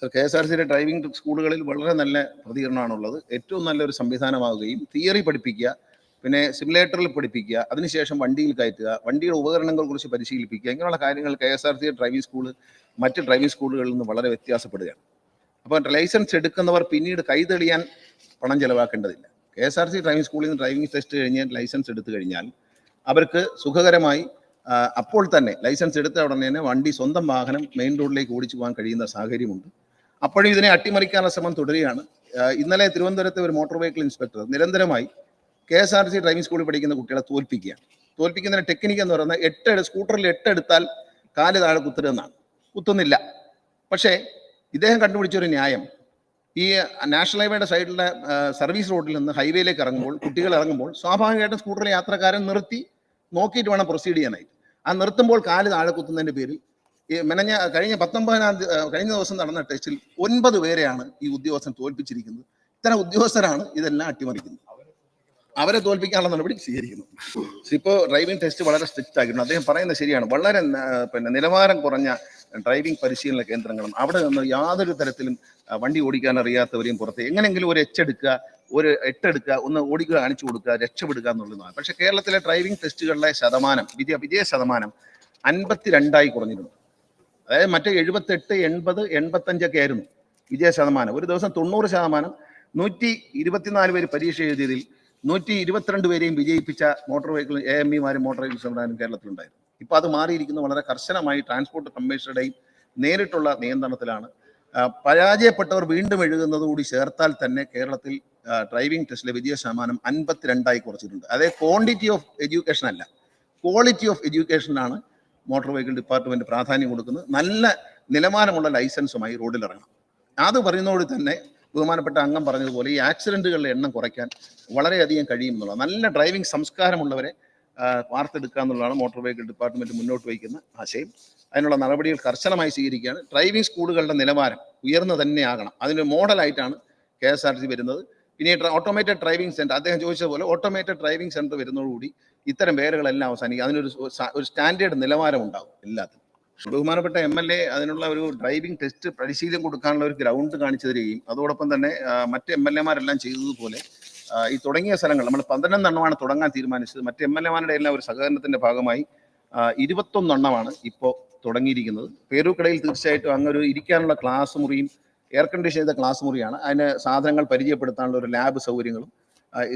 Sir K S R സിയുടെ driving സ്കൂളുകളിൽ വളരെ നല്ല പ്രതികരണമാണുള്ളത്. ഏറ്റവും നല്ലൊരു സംവിധാനമാവുകയും തിയറി പഠിപ്പിക്കുക പിന്നെ സിമുലേറ്ററിൽ പഠിപ്പിക്കുക അതിനുശേഷം വണ്ടിയിൽ കയറ്റുക വണ്ടിയുടെ ഉപകരണങ്ങളെ കുറിച്ച് പരിശീലിപ്പിക്കുക ഇങ്ങനെയുള്ള കാര്യങ്ങൾ K S R C driving school മറ്റ് ഡ്രൈവിംഗ് സ്കൂളുകളിൽ നിന്ന് വളരെ വ്യത്യാസപ്പെടുകയാണ്. അപ്പോൾ ലൈസൻസ് എടുക്കുന്നവർ പിന്നീട് കൈതെളിയാൻ പണം ചെലവാക്കേണ്ടതില്ല. K S R C driving സ്കൂളിൽ നിന്ന് ഡ്രൈവിംഗ് ടെസ്റ്റ് കഴിഞ്ഞ് ലൈസൻസ് എടുത്തു കഴിഞ്ഞാൽ അവർക്ക് സുഖകരമായി അപ്പോൾ തന്നെ ലൈസൻസ് എടുത്ത ഉടനെ തന്നെ വണ്ടി സ്വന്തം വാഹനം മെയിൻ റോഡിലേക്ക് ഓടിച്ചു പോകാൻ കഴിയുന്ന സാഹചര്യമുണ്ട്. അപ്പോഴും ഇതിനെ അട്ടിമറിക്കാനുള്ള ശ്രമം തുടരുകയാണ്. ഇന്നലെ തിരുവനന്തപുരത്തെ ഒരു മോട്ടോർ വെഹിക്കിൾ ഇൻസ്പെക്ടർ നിരന്തരമായി K S R C driving സ്കൂളിൽ പഠിക്കുന്ന കുട്ടികളെ തോൽപ്പിക്കുകയാണ്. തോൽപ്പിക്കുന്നതിന് ടെക്നിക്ക് എന്ന് പറയുന്നത് എട്ട് സ്കൂട്ടറിൽ എട്ടെടുത്താൽ കാൽ താഴെ കുത്തരുതെന്നാണ്. കുത്തുന്നില്ല. പക്ഷേ ഇദ്ദേഹം കണ്ടുപിടിച്ചൊരു ന്യായം ഈ നാഷണൽ ഹൈവേയുടെ സൈഡിലെ സർവീസ് റോഡിൽ നിന്ന് ഹൈവേയിലേക്ക് ഇറങ്ങുമ്പോൾ കുട്ടികൾ ഇറങ്ങുമ്പോൾ സ്വാഭാവികമായിട്ടും സ്കൂട്ടറിലെ യാത്രക്കാരൻ നിർത്തി നോക്കിയിട്ട് വേണം പ്രൊസീഡ് ചെയ്യാനായിട്ട്. ആ നിർത്തുമ്പോൾ കാൽ താഴെ കുത്തുന്നതിന്റെ പേരിൽ ഈ മെനഞ്ഞ കഴിഞ്ഞ പത്തൊമ്പതിനാം കഴിഞ്ഞ ദിവസം നടന്ന ടെസ്റ്റിൽ ഒൻപത് പേരെയാണ് ഈ ഉദ്യോഗസ്ഥൻ തോൽപ്പിച്ചിരിക്കുന്നത്. ഇത്തരം ഉദ്യോഗസ്ഥരാണ് ഇതെല്ലാം അട്ടിമറിക്കുന്നത്. അവരെ തോൽപ്പിക്കാനുള്ള നടപടി സ്വീകരിക്കുന്നു. ഇപ്പോൾ ഡ്രൈവിംഗ് ടെസ്റ്റ് വളരെ സ്ട്രിക്റ്റ് ആക്കിയിട്ടുണ്ട്. അദ്ദേഹം പറയുന്നത് ശരിയാണ്. വളരെ പിന്നെ നിലവാരം കുറഞ്ഞ ഡ്രൈവിംഗ് പരിശീലന കേന്ദ്രങ്ങളും അവിടെ നിന്ന് യാതൊരു തരത്തിലും വണ്ടി ഓടിക്കാൻ അറിയാത്തവരെയും പുറത്ത് എങ്ങനെയെങ്കിലും ഒരു എച്ചെടുക്കുക ഒരു എട്ടെടുക്കുക ഒന്ന് ഓടിക്കുക കാണിച്ചു കൊടുക്കുക രക്ഷപ്പെടുക എന്നുള്ളതാണ്. പക്ഷേ കേരളത്തിലെ ഡ്രൈവിംഗ് ടെസ്റ്റുകളിലെ ശതമാനം വിജയ വിജയ ശതമാനം അൻപത്തിരണ്ടായി കുറഞ്ഞിട്ടുണ്ട്. അതായത് മറ്റേ എഴുപത്തെട്ട് എൺപത് എൺപത്തഞ്ചൊക്കെ ആയിരുന്നു വിജയ ശതമാനം. ഒരു ദിവസം തൊണ്ണൂറ് ശതമാനം. നൂറ്റി ഇരുപത്തിനാല് പേര് പരീക്ഷ എഴുതിയതിൽ നൂറ്റി ഇരുപത്തിരണ്ട് പേരെയും വിജയിപ്പിച്ച മോട്ടോർ വെഹിക്കിൾ എ എം ഇമാരും മോട്ടോർ വെഹിക്കിൾ സംവിധാനം കേരളത്തിലുണ്ടായിരുന്നു. ഇപ്പൊ അത് മാറിയിരിക്കുന്നത് വളരെ കർശനമായി ട്രാൻസ്പോർട്ട് കമ്മീഷണറുടെയും നേരിട്ടുള്ള നിയന്ത്രണത്തിലാണ്. പരാജയപ്പെട്ടവർ വീണ്ടും എഴുതുന്നതുകൂടി ചേർത്താൽ തന്നെ കേരളത്തിൽ ഡ്രൈവിംഗ് ടെസ്റ്റിലെ വിജയ ശതമാനം അൻപത്തിരണ്ടായി കുറച്ചിട്ടുണ്ട്. അതായത് ക്വാണ്ടിറ്റി ഓഫ് എഡ്യൂക്കേഷൻ അല്ല. ക്വാളിറ്റി ഓഫ് എഡ്യൂക്കേഷനാണ് മോട്ടോർ വെഹിക്കിൾ ഡിപ്പാർട്ട്മെന്റ് പ്രാധാന്യം കൊടുക്കുന്നത് നല്ല നിലവാരമുള്ള ലൈസൻസുമായി റോഡിൽ ഇറങ്ങണം അത് പറയുന്നതോട് തന്നെ ബഹുമാനപ്പെട്ട അംഗം പറഞ്ഞതുപോലെ ഈ ആക്സിഡന്റുകളുടെ എണ്ണം കുറയ്ക്കാൻ വളരെയധികം കഴിയും എന്നുള്ളത് നല്ല ഡ്രൈവിംഗ് സംസ്കാരമുള്ളവരെ വാർത്തെടുക്കുക എന്നുള്ളതാണ് മോട്ടോർ വെഹിക്കിൾ ഡിപ്പാർട്ട്മെന്റ് മുന്നോട്ട് വയ്ക്കുന്ന ആശയം. അതിനുള്ള നടപടികൾ കർശനമായി സ്വീകരിക്കുകയാണ്. ഡ്രൈവിംഗ് സ്കൂളുകളുടെ നിലവാരം ഉയർന്നു തന്നെയാകണം അതിന് മോഡലായിട്ടാണ് കെ എസ് ആർ ടി വരുന്നത്. പിന്നെ ഓട്ടോമേറ്റഡ് ഡ്രൈവിംഗ് സെന്റർ അദ്ദേഹം ചോദിച്ചതുപോലെ ഓട്ടോമേറ്റഡ് ഡ്രൈവിംഗ് സെന്റർ വരുന്നതോടുകൂടി ഇത്തരം പേരുകളെല്ലാം അവസാനിക്കും. അതിനൊരു ഒരു സ്റ്റാൻഡേർഡ് നിലവാരം ഉണ്ടാവും എല്ലാത്തിനും. ബഹുമാനപ്പെട്ട എം എൽ എ അതിനുള്ള ഒരു ഡ്രൈവിംഗ് ടെസ്റ്റ് പരിശീലനം കൊടുക്കാനുള്ള ഒരു ഗ്രൗണ്ട് കാണിച്ചു തരികയും അതോടൊപ്പം തന്നെ മറ്റ് എം എൽ എമാരെല്ലാം ചെയ്തതുപോലെ ഈ തുടങ്ങിയ സ്ഥലങ്ങൾ നമ്മൾ പന്ത്രണ്ടെണ്ണമാണ് തുടങ്ങാൻ തീരുമാനിച്ചത്. മറ്റ് എം എൽ എമാരുടെ എല്ലാം ഒരു സഹകരണത്തിന്റെ ഭാഗമായി ഇരുപത്തൊന്നെണ്ണമാണ് ഇപ്പോൾ തുടങ്ങിയിരിക്കുന്നത്. പേരുക്കടയിൽ തീർച്ചയായിട്ടും അങ്ങൊരു ഇരിക്കാനുള്ള ക്ലാസ് മുറിയും എയർ കണ്ടീഷൻ ചെയ്ത ക്ലാസ് മുറിയാണ്. അതിന് സാധനങ്ങൾ പരിചയപ്പെടുത്താനുള്ള ഒരു ലാബ് സൗകര്യങ്ങളും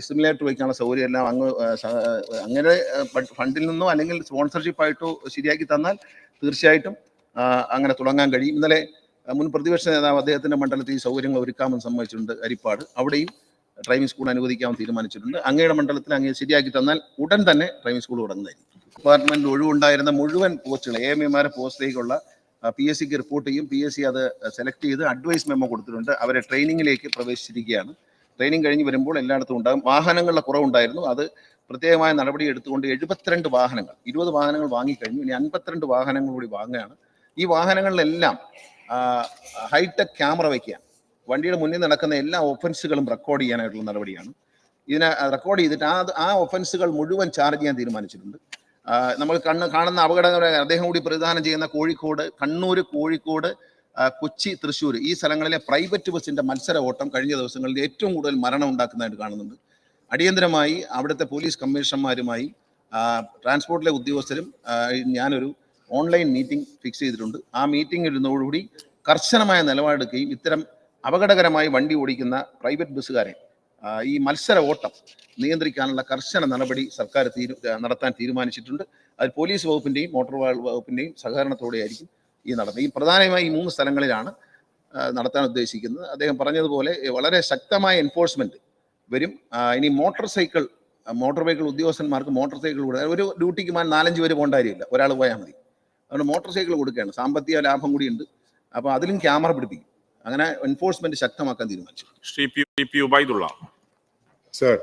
സിമുലേറ്റർ വയ്ക്കാനുള്ള സൗകര്യം എല്ലാം അങ്ങ് അങ്ങനെ ഫണ്ടിൽ നിന്നോ അല്ലെങ്കിൽ സ്പോൺസർഷിപ്പ് ആയിട്ടോ ശരിയാക്കി തന്നാൽ തീർച്ചയായിട്ടും അങ്ങനെ തുടങ്ങാൻ കഴിയും. ഇന്നലെ മുൻ പ്രതിപക്ഷ നേതാവ് അദ്ദേഹത്തിന്റെ മണ്ഡലത്തിൽ ഈ സൗകര്യങ്ങൾ ഒരുക്കാമെന്ന് സമ്മതിച്ചിട്ടുണ്ട് അരിപ്പാട്. അവിടെയും ഡ്രൈവിംഗ് സ്കൂൾ അനുവദിക്കാമെന്ന് തീരുമാനിച്ചിട്ടുണ്ട്. അങ്ങയുടെ മണ്ഡലത്തിൽ അങ്ങ് ശരിയാക്കി തന്നാൽ ഉടൻ തന്നെ ഡ്രൈവിംഗ് സ്കൂൾ തുടങ്ങുന്നതായിരിക്കും. ഡിപ്പാർട്ട്മെന്റിൽ ഒഴിവുണ്ടായിരുന്ന മുഴുവൻ പോസ്റ്റുകൾ എ എം എമാരെ പോസ്റ്റിലേക്കുള്ള പി എസ് സിക്ക് റിപ്പോർട്ട് ചെയ്യും. പി എസ് സി അത് സെലക്ട് ചെയ്ത് അഡ്വൈസ് മെമ്മോ കൊടുത്തിട്ടുണ്ട്. അവരെ ട്രെയിനിങ്ങിലേക്ക് പ്രവേശിച്ചിരിക്കുകയാണ്. ട്രെയിനിങ് കഴിഞ്ഞ് വരുമ്പോൾ എല്ലായിടത്തും ഉണ്ടാകും. വാഹനങ്ങളുടെ കുറവുണ്ടായിരുന്നു. അത് പ്രത്യേകമായ നടപടി എടുത്തുകൊണ്ട് എഴുപത്തിരണ്ട് വാഹനങ്ങൾ ഇരുപത് വാഹനങ്ങൾ വാങ്ങിക്കഴിഞ്ഞു. ഇനി അൻപത്തിരണ്ട് വാഹനങ്ങൾ കൂടി വാങ്ങുകയാണ്. ഈ വാഹനങ്ങളിലെല്ലാം ഹൈടെക് ക്യാമറ വയ്ക്കുക വണ്ടിയുടെ മുന്നിൽ നടക്കുന്ന എല്ലാ ഒഫൻസുകളും റെക്കോർഡ് ചെയ്യാനായിട്ടുള്ള നടപടിയാണ്. ഇതിനെ റെക്കോർഡ് ചെയ്തിട്ട് ആ ആ ഒഫൻസുകൾ മുഴുവൻ ചാർജ് ചെയ്യാൻ തീരുമാനിച്ചിട്ടുണ്ട്. നമ്മൾ കണ്ണ് കാണുന്ന അപകടങ്ങളെ അദ്ദേഹം കൂടി പ്രതിദാനം ചെയ്യുന്ന കോഴിക്കോട് കണ്ണൂർ കോഴിക്കോട് കൊച്ചി തൃശ്ശൂർ ഈ സ്ഥലങ്ങളിലെ പ്രൈവറ്റ് ബസ്സിന്റെ മത്സര ഓട്ടം കഴിഞ്ഞ ദിവസങ്ങളിൽ ഏറ്റവും കൂടുതൽ മരണം ഉണ്ടാക്കുന്നതായിട്ട് കാണുന്നുണ്ട്. അടിയന്തരമായി അവിടുത്തെ പോലീസ് കമ്മീഷണർമാരുമായി ട്രാൻസ്പോർട്ടിലെ ഉദ്യോഗസ്ഥരും ഞാനൊരു ഓൺലൈൻ മീറ്റിംഗ് ഫിക്സ് ചെയ്തിട്ടുണ്ട്. ആ മീറ്റിംഗ് ഇരുന്നതോടുകൂടി കർശനമായ നിലപാടെടുക്കുകയും ഇത്തരം അപകടകരമായി വണ്ടി ഓടിക്കുന്ന പ്രൈവറ്റ് ബസ്സുകാരെ ഈ മത്സര ഓട്ടം നിയന്ത്രിക്കാനുള്ള കർശന നടപടി സർക്കാർ തീരു നടത്താൻ തീരുമാനിച്ചിട്ടുണ്ട്. അത് പോലീസ് വകുപ്പിന്റെയും മോട്ടോർ വാഹന സഹകരണത്തോടെ ആയിരിക്കും ഈ നടത്തുന്നത് ഈ പ്രധാനമായി ഈ മൂന്ന് സ്ഥലങ്ങളിലാണ് നടത്താൻ ഉദ്ദേശിക്കുന്നത്. അദ്ദേഹം പറഞ്ഞതുപോലെ വളരെ ശക്തമായ എൻഫോഴ്സ്മെന്റ് വരും. ഇനി മോട്ടോർ സൈക്കിൾ മോട്ടോർ വെഹിക്കിൾ ഉദ്യോഗസ്ഥന്മാർക്ക് മോട്ടോർ സൈക്കിൾ കൊടുക്കുക ഒരു ഡ്യൂട്ടിക്ക് മാൻ നാലഞ്ച് പേര് പോകേണ്ട കാര്യമില്ല. ഒരാൾ പോയാൽ മതി. അതുകൊണ്ട് മോട്ടോർ സൈക്കിൾ കൊടുക്കുകയാണ്. സാമ്പത്തിക ലാഭം കൂടിയുണ്ട്. അപ്പോൾ അതിലും ക്യാമറ പിടിപ്പിക്കും. അങ്ങനെ എൻഫോഴ്സ്മെന്റ് ശക്തമാക്കാൻ തീരുമാനിച്ചു. Shri P P Ubaidullah. Sir,